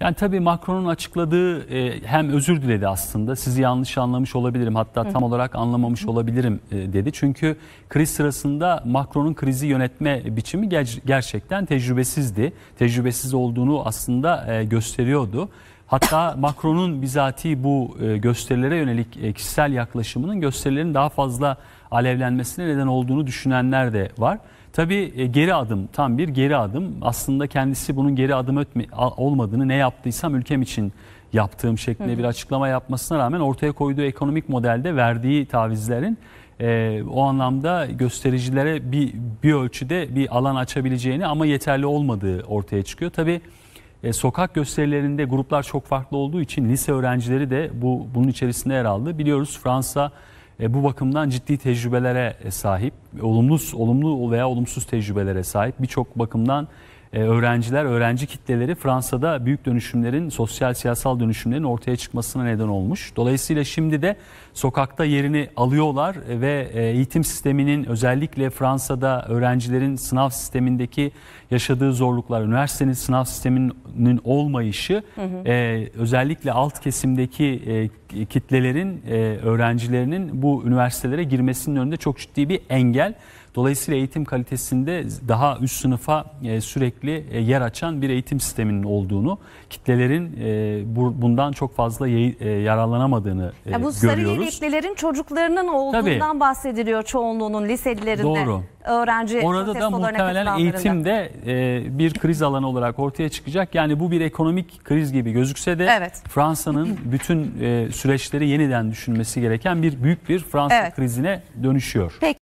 Yani tabii Macron'un açıkladığı e, hem özür diledi aslında. Sizi yanlış anlamış olabilirim hatta tam olarak anlamamış olabilirim e, dedi. Çünkü kriz sırasında Macron'un krizi yönetme biçimi ger- gerçekten tecrübesizdi. Tecrübesiz olduğunu aslında e, gösteriyordu. Hatta Macron'un bizatihi bu e, gösterilere yönelik e, kişisel yaklaşımının gösterilerin daha fazla alevlenmesine neden olduğunu düşünenler de var. Tabii e, geri adım, tam bir geri adım. Aslında kendisi bunun geri adım ötme, olmadığını ne yaptıysam ülkem için yaptığım şeklinde bir açıklama yapmasına rağmen ortaya koyduğu ekonomik modelde verdiği tavizlerin e, o anlamda göstericilere bir, bir ölçüde bir alan açabileceğini ama yeterli olmadığı ortaya çıkıyor. Tabii e, sokak gösterilerinde gruplar çok farklı olduğu için lise öğrencileri de bu bunun içerisinde yer aldı. Biliyoruz Fransa bu bakımdan ciddi tecrübelere e, sahip, olumlu olumlu veya olumsuz tecrübelere sahip. Birçok bakımdan e, öğrenciler, öğrenci kitleleri Fransa'da büyük dönüşümlerin, sosyal siyasal dönüşümlerin ortaya çıkmasına neden olmuş. Dolayısıyla şimdi de sokakta yerini alıyorlar ve e, eğitim sisteminin özellikle Fransa'da öğrencilerin sınav sistemindeki yaşadığı zorluklar, üniversitenin sınav sisteminin olmayışı e, özellikle alt kesimdeki e, kitlelerin, e, öğrencilerinin bu üniversitelere girmesinin önünde çok ciddi bir engel. Dolayısıyla eğitim kalitesinde daha üst sınıfa e, sürekli e, yer açan bir eğitim sisteminin olduğunu, kitlelerin e, bu- bundan çok fazla yayı- e, yararlanamadığını e, Ya bu sarı görüyoruz. yeleklilerin çocuklarının olduğundan bahsediliyor çoğunluğunun liselilerinde. Doğru. Öğrenci Orada da muhtemelen eğitimde e, bir kriz alanı olarak ortaya çıkacak. Yani bu bir ekonomik kriz gibi gözükse de Evet. Fransa'nın bütün e, süreçleri yeniden düşünmesi gereken bir büyük bir Fransa Evet. krizine dönüşüyor. Peki.